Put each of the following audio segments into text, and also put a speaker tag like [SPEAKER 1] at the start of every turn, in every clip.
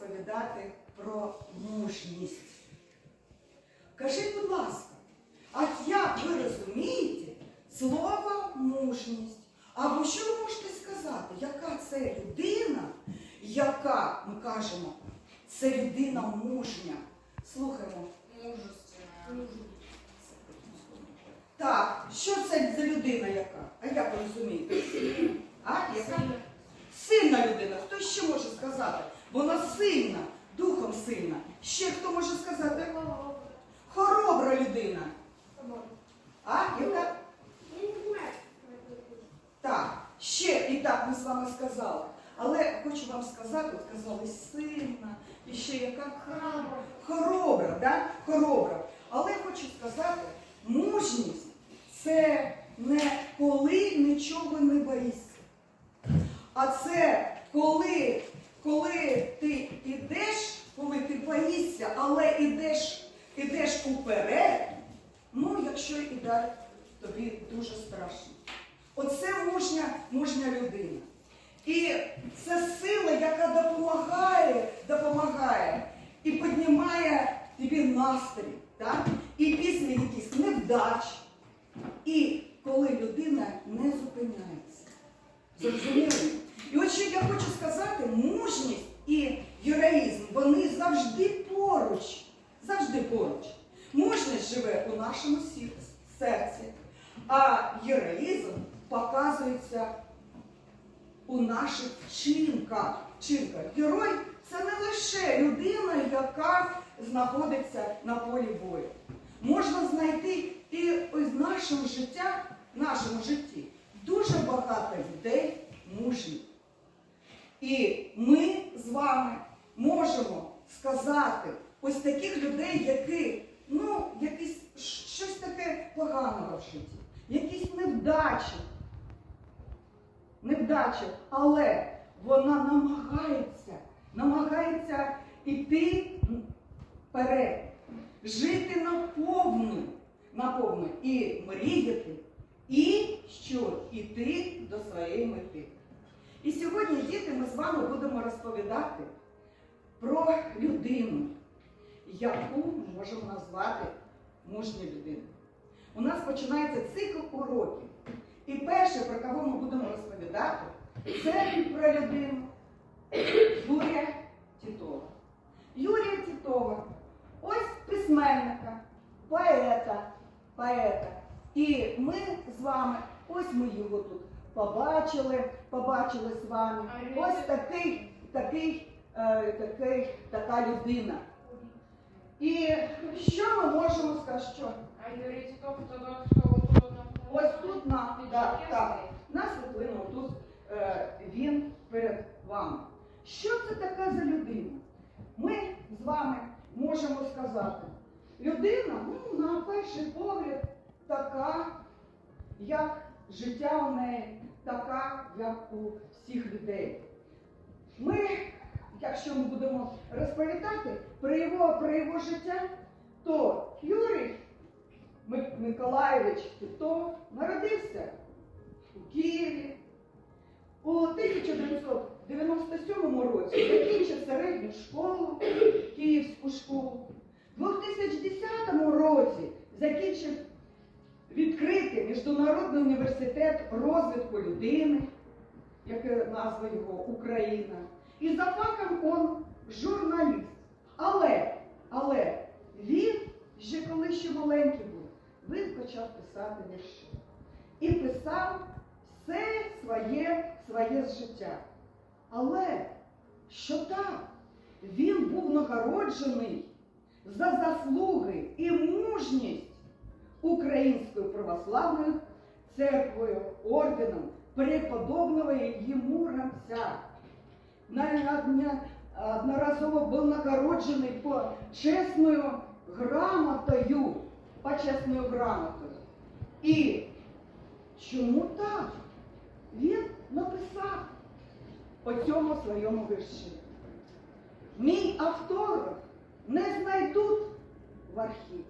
[SPEAKER 1] розповідати про мужність. Кажіть, будь ласка, а як ви розумієте слово мужність? Або що ви можете сказати, яка це людина, яка, ми кажемо, це людина мужня? Слухаємо.
[SPEAKER 2] Мужественная.
[SPEAKER 1] Так, що це за людина яка? А як ви розумієте? А? Яка? Сильна людина. Хто ще може сказати? Вона сильна, духом сильна. Ще хто може сказати? Хоробра людина. А? Яка? Так, ще вами сказали. Але хочу вам сказати, от казали сильна, і ще яка храбра, хоробра, да? хоробра. Але хочу сказати, мужність це не коли нічого не боїшся. А це коли, коли ти йдеш, коли ти боїшся, але йдеш, йдеш уперед, ну якщо і далі тобі дуже страшно. Оце мужня, мужня людина. І це сила, яка допомагає, допомагає і піднімає тобі настрій, так? і після якихось невдач. І коли людина не зупиняється. Зрозуміли? І от що я хочу сказати, мужність і героїзм, вони завжди поруч. Завжди поруч. Мужність живе у нашому серці, а героїзм показується у наших вчинках. Вчинках. Герой це не лише людина, яка знаходиться на полі бою. Можна знайти і в нашому життя, в нашому житті дуже багато людей мужніх. І ми з вами можемо сказати ось таких людей, які, ну, якісь щось таке поганого в житті, якісь невдачі. Невдачі, але вона намагається, намагається йти вперед, жити наповну, наповну і мріяти, і що йти до своєї мети. І сьогодні, діти, ми з вами будемо розповідати про людину, яку ми можемо назвати мужньою людиною. У нас починається цикл уроків. І перше, про кого ми будемо розповідати, це про людину Юрія Тітова. Юрія Тітова, ось письменника, поета, поета. І ми з вами, ось ми його тут побачили, побачили з вами. Ось такий, такий, е, такий, така людина. І що ми можемо сказати? Що?
[SPEAKER 2] А кто, кто, кто, кто,
[SPEAKER 1] Ось тут на, да, так, на світлину тут е, він перед вами. Що це таке за людина? Ми з вами можемо сказати, людина, ну, на перший погляд, така, як життя у неї, така, як у всіх людей. Ми, якщо ми будемо розповідати про його, про його життя, то Юрій Миколаєвич Титов народився у Києві. У 1997 році закінчив середню школу, Київську школу. У 2010 році закінчив відкритий Міжнародний університет розвитку людини, яке назва його Україна. І за факом он журналіст. Але, але він ще коли ще маленький він почав писати вірші. І писав все своє, своє життя. Але що так, він був нагороджений за заслуги і мужність Українською православною церквою, орденом преподобного йому рамця. Одноразово був нагороджений почесною грамотою, почесною грамотою. І чому так? Він написав по цьому своєму вірші. Мій автограф не знайдуть в архівах.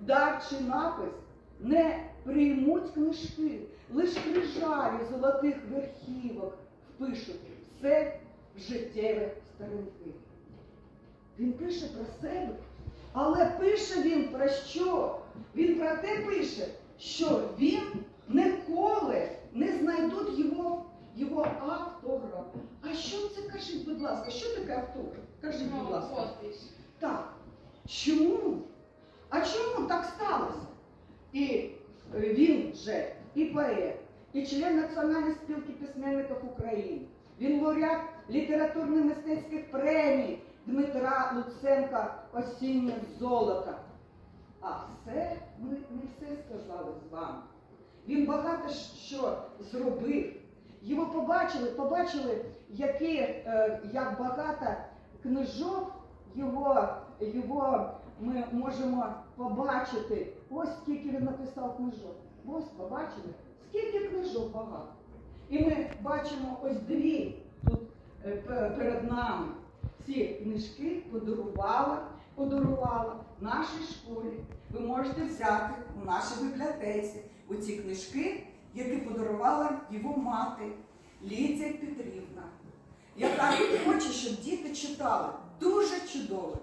[SPEAKER 1] Дар чи напис не приймуть книжки, лиш крижалі золотих верхівок впишуть все життєві сторінки. Він пише про себе, але пише він про що? Він про те пише, що він ніколи не знайдуть його, його автограф. А що це кажіть, будь ласка, що таке автограф? Кажіть, будь
[SPEAKER 2] Ну,
[SPEAKER 1] ласка.
[SPEAKER 2] подпись.
[SPEAKER 1] Так. Чому? А чому так сталося? І е, він же і поет, і член Національної спілки письменників України. Він лауреат літературно-мистецьких премій Дмитра Луценка Осіннє золото. А все ми не все сказали з вами. Він багато що зробив. Його побачили, побачили, які, е, як багато книжок його, його ми можемо побачити. Ось скільки він написав книжок. Ось побачили, скільки книжок багато. І ми бачимо ось дві тут е, перед нами. Ці книжки подарувала, подарувала нашій школі. Ви можете взяти у нашій бібліотеці оці книжки, які подарувала його мати Лідія Петрівна, яка хоче, щоб діти читали дуже чудові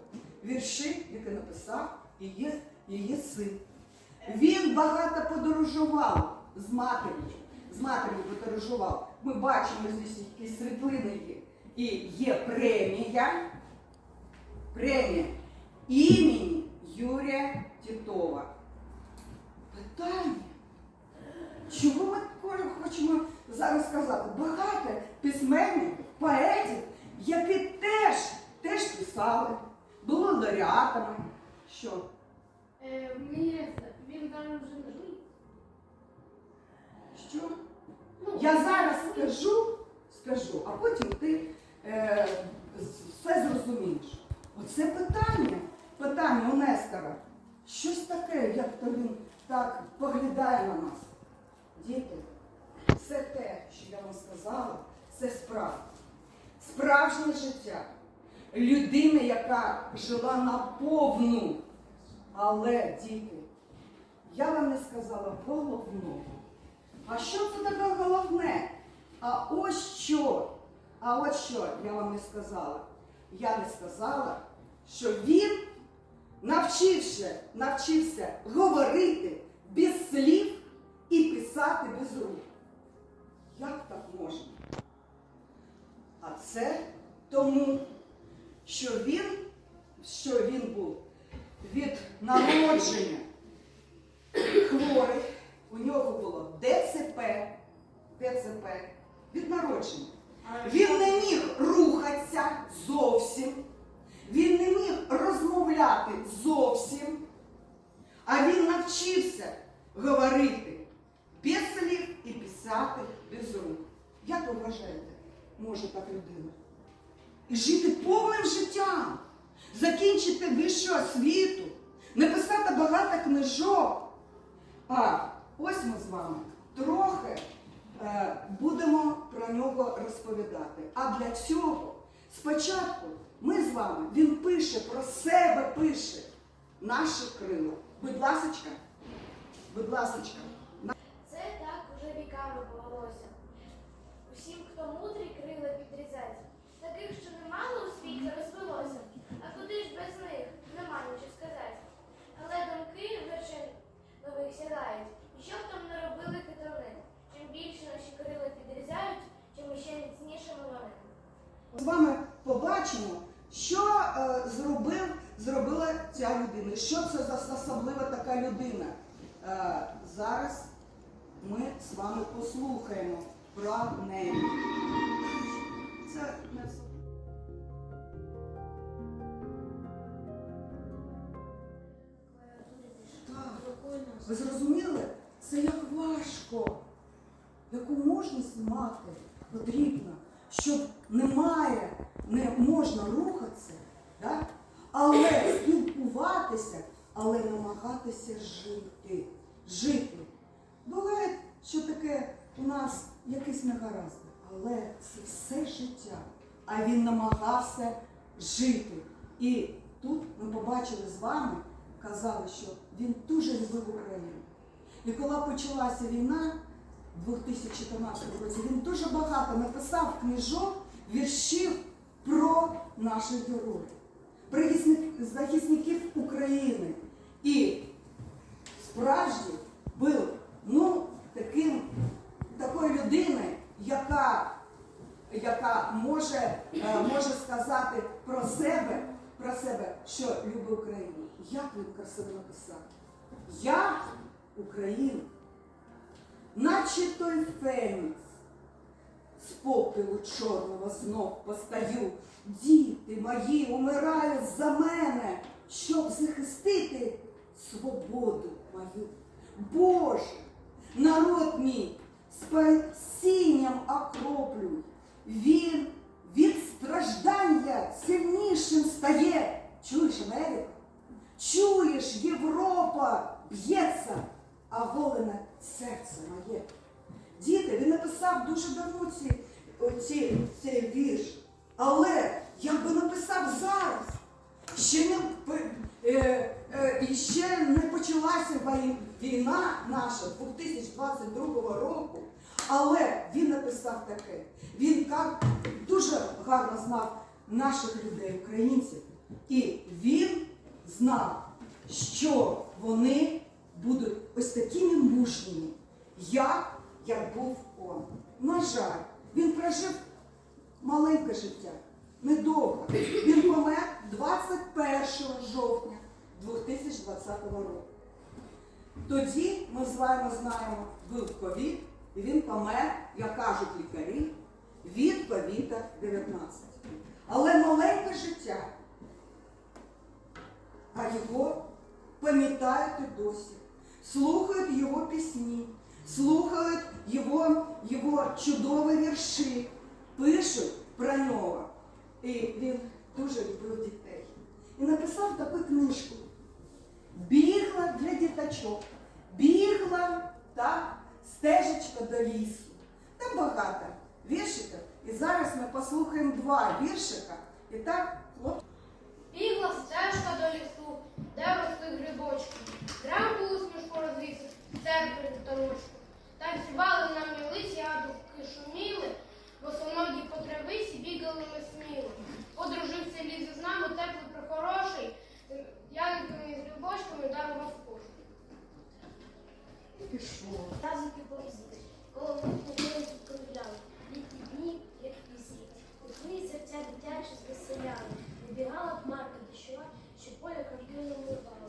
[SPEAKER 1] вірші, які написав її, її син. Він багато подорожував з матір'ю. З матір'ю подорожував. Ми бачимо здесь якісь світлини є. І є премія, премія імені Юрія Тітова. Питання. Чого ми хочемо зараз сказати? Багато письменників, поетів, які теж, теж писали, були лауреатами. Що?
[SPEAKER 3] Е, він там вже не жив.
[SPEAKER 1] Що?
[SPEAKER 3] Ну,
[SPEAKER 1] Я зараз скажу, скажу, а потім ти е, все зрозумієш. Оце питання, питання у Нестора. Щось таке, як то він так поглядає на нас. Діти, все те, що я вам сказала, це справа. Справжнє життя. Людина, яка жила наповну. Але, діти, я вам не сказала головного. А що це таке головне? А ось що? А от що я вам не сказала? Я не сказала, що він навчився, навчився говорити без слів і писати без рук. Як так можна? А це тому, що він, що він був від народження хворий, у нього було ДЦП, ДЦП від народження. Він не міг рухатися зовсім, він не міг розмовляти зовсім, а він навчився говорити без слів і писати без рук. Як ви вважаєте, може так людина? І жити повним життям, закінчити вищу освіту, написати багато книжок. А ось ми з вами трохи е, будемо про нього розповідати. А для цього спочатку ми з вами, він пише про себе, пише наше крило. Будь ласочка, будь ласочка.
[SPEAKER 4] Це так уже віками повелося. Усім, хто мудрий, крила підрізать. Таких, що немало у світі, розвелося. А куди ж без них? Нема нічого сказати. Але думки вершин нових сягають. І що б там не робили хитрони? Чим більше наші крила підрізають, чим іще міцнішими вони.
[SPEAKER 1] З вами побачимо, що е, зробив, зробила ця людина. Що це за особлива така людина. Е, зараз ми з вами послухаємо про неї. Це не. Ви зрозуміли? Це як важко, яку мужність мати потрібно, можна рухатися, да? але спілкуватися, але намагатися жити. Жити. Буває, що таке у нас якісь негаразди, але це все життя. А він намагався жити. І тут ми побачили з вами, казали, що він дуже любив Україну. І коли почалася війна в 2014 році, він дуже багато написав книжок, віршів про наших героїв, про захисників України. І справжній був ну, таким, такою людиною, яка, яка може, е, може сказати про себе, про себе, що любить Україну. Як він красиво написав? Я Україна, наче той фенікс, з попелу чорного знов постаю. Діти мої умирають за мене, щоб захистити свободу мою. Боже, народ мій спасінням окроплюй. Він від страждання сильнішим стає. Чуєш, Америка? Чуєш, Європа б'ється, а волене серце моє. Написав дуже давно цей вірш. Але як би написав зараз, ще не, е, е, ще не почалася війна наша 2022 року. Але він написав таке. Він як дуже гарно знав наших людей, українців. І він знав, що вони будуть ось такими мужніми, як, як був он. На жаль, він прожив маленьке життя, недовго. Він помер 21 жовтня 2020 року. Тоді ми з вами знаємо, був ковід, і він помер, як кажуть лікарі, від ковіда 19. Але маленьке життя, а його пам'ятають і досі, слухають його пісні, слухають його, його чудові вірші, пишуть про нього. І він дуже любив дітей. І написав таку книжку. Бігла для діточок, бігла та стежечка до лісу. Там багато віршиків. І зараз ми послухаємо два віршика. І так, Пішов.
[SPEAKER 4] Тазики поїздили, коло дні, як пісні. Усні серця дитячі звеселяли. Вибігала хмарка дощова, що поля картину мивала.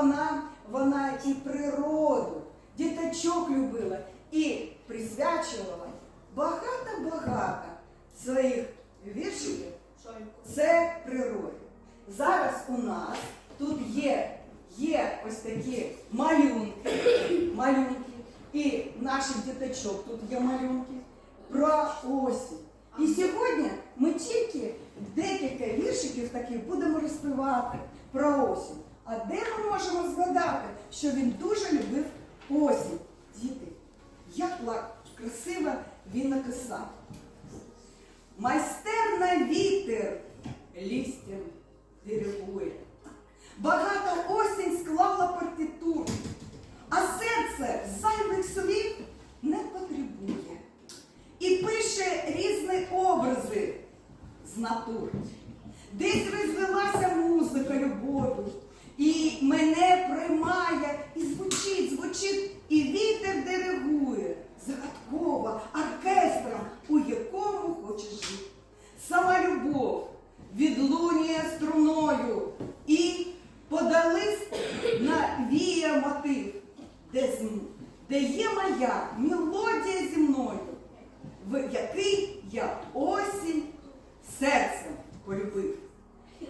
[SPEAKER 4] вона, вона і природу,
[SPEAKER 1] діточок любила і присвячувала багато-багато своїх віршів. Це природа. Зараз у нас тут є є ось такі малюнки, малюнки, і наших діточок тут є малюнки про осінь. І сьогодні ми тільки декілька віршиків таких будемо розпивати про осінь. А де ми можемо згадати, що він дуже любив осінь? Діти, як ла- красиво він написав. Майстерна вітер лістям диригує. Багато осінь склала партитур, а серце зайвих слів не потребує. І пише різні образи з натур. Десь розвелася музика любові, і мене приймає, і звучить, звучить, і вітер диригує загадково оркестром, у якому хоче жити. Сама любов відлунює струною і подались на вія мотив, де, зм- де є моя мелодія зі мною, в який я осінь серцем полюбив.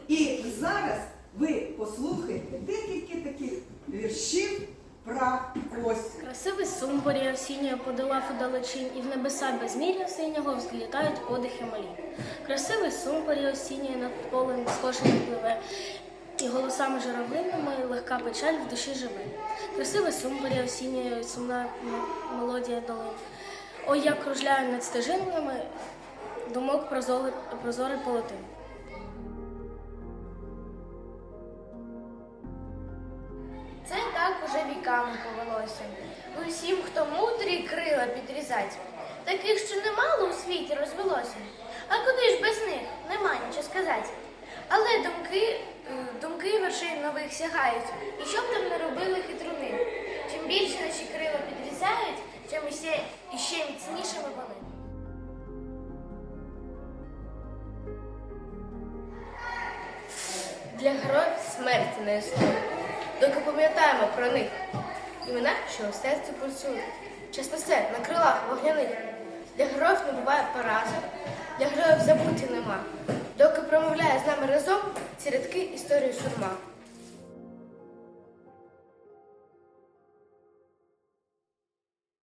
[SPEAKER 1] І зараз ви послухайте декілька таких віршів про осінь.
[SPEAKER 5] Красивий сумбурі осінньої подолав у далечінь, і в небеса безмір'я синього взлітають подихи малі. Красивий сумбурі осінньої над полем скошений пливе, і голосами журавлинами легка печаль в душі живе. Красивий сумбурі осінньої сумна мелодія долин. Ой, як кружляє над стежинами думок прозорий, прозорий полотин.
[SPEAKER 4] Це так уже віками повелося. Усім, хто мудрі, крила підрізать. Таких, що немало у світі розвелося. А куди ж без них? Нема нічого сказати. Але думки, е, думки вершин нових сягають. І що б там не робили хитруни. Чим більше наші крила підрізають, тим іще, іще міцнішими вони.
[SPEAKER 5] Для героїв смерті не існує, доки пам'ятаємо про них. Імена, що у серці пульсують. Часто все на крилах вогняних. Для героїв не буває поразок, для героїв забути нема. Доки промовляє з нами разом ці рядки історії сурма.